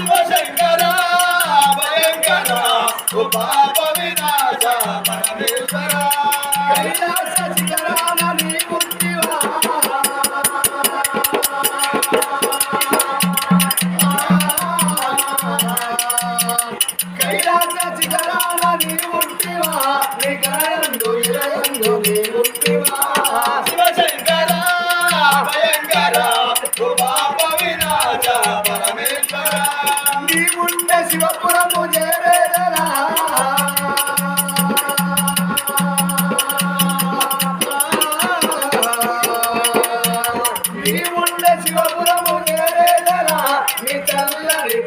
చూస్తున్నాడా పాప వినాశ కైలాస శిఖరాన నీ పుట్టివా నీ కరయందు ఇరయందు నీ శివశంకర భయంకర వినాశ పరమేశ్వర శివపురము చేరేదరా.